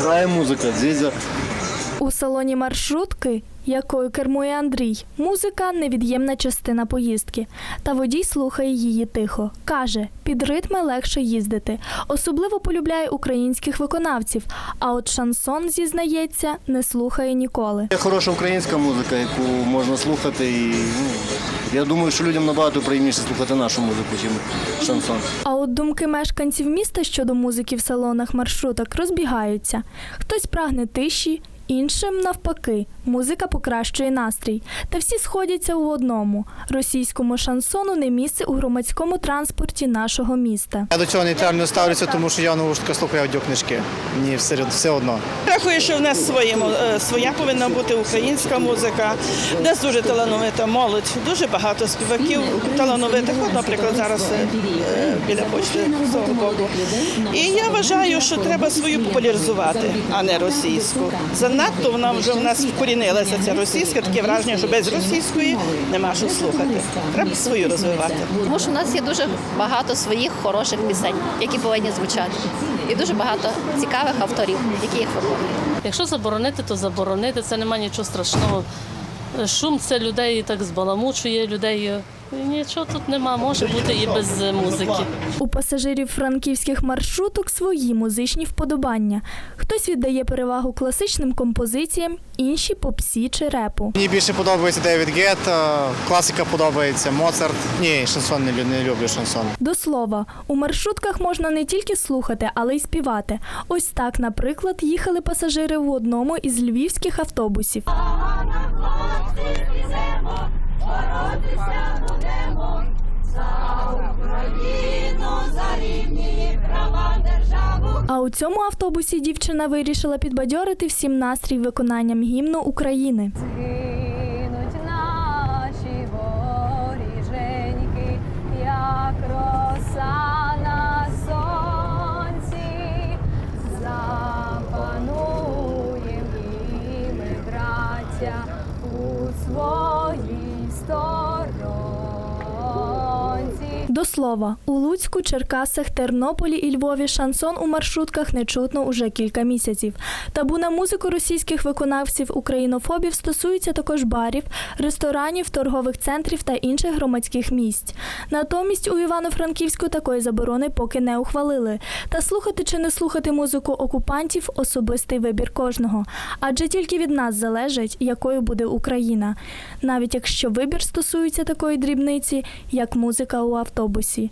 Грає музыка. дзідзя. У салоні маршрутки, якою кермує Андрій, музика невід'ємна частина поїздки. Та водій слухає її тихо. Каже, під ритми легше їздити. Особливо полюбляє українських виконавців. А от шансон, зізнається, не слухає ніколи. Є хороша українська музика, яку можна слухати. І ну, я думаю, що людям набагато приємніше слухати нашу музику, ніж шансон. А от думки мешканців міста щодо музики в салонах маршруток розбігаються. Хтось прагне тиші, іншим навпаки. Музика покращує настрій. Та всі сходяться у одному: російському шансону не місце у громадському транспорті нашого міста. Я до цього нейтрально ставлюся, тому що я ну ж таки слухаю аудіокнижки. Мені все, все одно. Рахую, що в нас своє, мо- е, своя повинна бути українська музика. У нас дуже талановита молодь, дуже багато співаків талановитих. От, наприклад, зараз е, біля почти боку. І я вважаю, що треба свою популяризувати, а не російську. Занадто вона вже в нас вкорінилася ця російська, таке враження, що без російської нема що слухати. Треба свою розвивати. Тому що у нас є дуже багато своїх хороших пісень, які повинні звучати, і дуже багато цікавих авторів, які їх виконують. Якщо заборонити, то заборонити. Це немає нічого страшного. Шум це людей так збаламучує людей. Нічого тут нема, може бути і без музики. У пасажирів франківських маршруток свої музичні вподобання. Хтось віддає перевагу класичним композиціям, інші попсі чи репу. Мені більше подобається Девід Гетта, класика подобається, Моцарт. Ні, шансон не, лю- не люблю шансон. До слова, у маршрутках можна не тільки слухати, але й співати. Ось так, наприклад, їхали пасажири в одному із львівських автобусів. А у цьому автобусі дівчина вирішила підбадьорити всім настрій виконанням гімну України. Гинуть наші воріженьки, До слова, у Луцьку, Черкасах, Тернополі і Львові шансон у маршрутках не чутно уже кілька місяців. Табу на музику російських виконавців українофобів стосується також барів, ресторанів, торгових центрів та інших громадських місць. Натомість у Івано-Франківську такої заборони поки не ухвалили. Та слухати чи не слухати музику окупантів особистий вибір кожного. Адже тільки від нас залежить, якою буде Україна, навіть якщо вибір стосується такої дрібниці, як музика у автобусі.